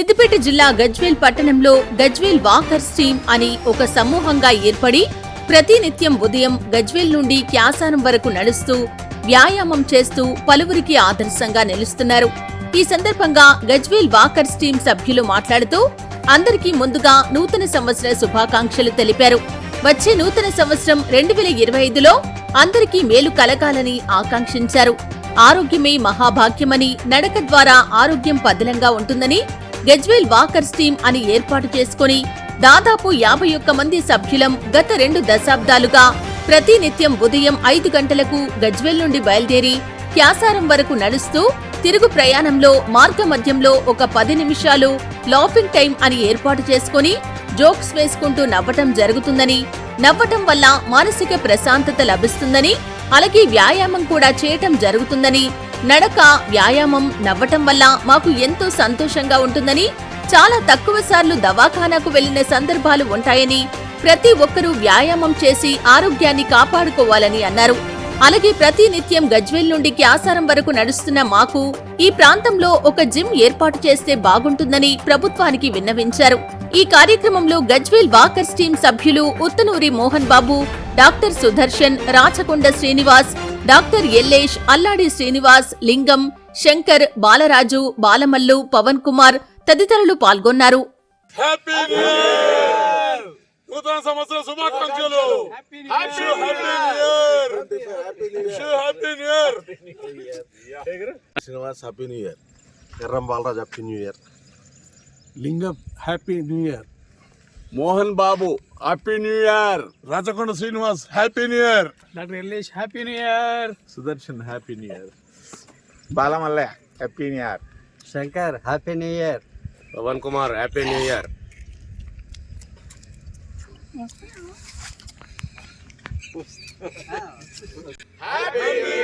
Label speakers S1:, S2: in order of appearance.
S1: సిద్దిపేట జిల్లా గజ్వేల్ పట్టణంలో Gajwel walkers team అని ఒక సమూహంగా ఏర్పడి ప్రతినిత్యం ఉదయం గజ్వేల్ నుండి క్యాసానం వరకు నడుస్తూ వ్యాయామం చేస్తూ పలువురికి ఆదర్శంగా నిలుస్తున్నారు. ఈ సందర్భంగా గజ్వేల్ వాకర్స్ టీం సభ్యులు మాట్లాడుతూ అందరికీ ముందుగా నూతన సంవత్సర శుభాకాంక్షలు తెలిపారు. వచ్చే నూతన సంవత్సరం రెండు వేల ఇరవై ఐదులో అందరికీ మేలు కలగాలని ఆకాంక్షించారు. ఆరోగ్యమే మహాభాగ్యమని నడక ద్వారా ఆరోగ్యం పదిలంగా ఉంటుందని గెజ్వేల్ వాకర్స్ టీమ్ అని ఏర్పాటు చేసుకుని దాదాపు యాభై ఒక్క మంది సభ్యులం గత రెండు దశాబ్దాలుగా ప్రతినిత్యం ఉదయం ఐదు గంటలకు గజ్వేల్ నుండి బయలుదేరి క్యాసారం వరకు నడుస్తూ తిరుగు ప్రయాణంలో మార్గ మధ్యంలో ఒక పది నిమిషాలు లాఫింగ్ టైం అని ఏర్పాటు చేసుకుని జోక్స్ వేసుకుంటూ నవ్వటం జరుగుతుందని నవ్వటం వల్ల మానసిక ప్రశాంతత లభిస్తుందని అలాగే వ్యాయామం కూడా చేయటం జరుగుతుందని నడక వ్యాయామం నవ్వటం వల్ల మాకు ఎంతో సంతోషంగా ఉంటుందని చాలా తక్కువ సార్లు దవాఖానాకు వెళ్ళిన సందర్భాలు ఉంటాయని ప్రతి ఒక్కరూ వ్యాయామం చేసి ఆరోగ్యాన్ని కాపాడుకోవాలని అన్నారు. అలాగే ప్రతి నిత్యం గజ్వేల్ నుండి క్యాసారం వరకు నడుస్తున్న మాకు ఈ ప్రాంతంలో ఒక జిమ్ ఏర్పాటు చేస్తే బాగుంటుందని ప్రభుత్వానికి విన్నవించారు. ఈ కార్యక్రమంలో గజ్వేల్ వాకర్స్ టీం సభ్యులు ఉత్తనూరి మోహన్ బాబు డాక్టర్ సుదర్శన్ రాచకొండ శ్రీనివాస్ డాక్టర్ ఎల్లేష్ అల్లాడి శ్రీనివాస్ లింగం శంకర్ బాలరాజు బాలమల్లు పవన్ కుమార్ తదితరులు పాల్గొన్నారు.
S2: హ్యాపీ న్యూ ఇయర్ నూతన సంవత్సర శుభాకాంక్షలు! Happy new year happy new year
S3: Srinivas happy new year Erram Balraj happy new year
S4: Lingam happy new year
S2: Mohan Babu happy new year Rachakonda Srinivas happy new year
S4: doctor Ellesh happy new year
S3: Sudarshan happy new year
S5: Balamalle happy new year
S6: Shankar happy new year
S5: Pavan Kumar happy new year
S2: happy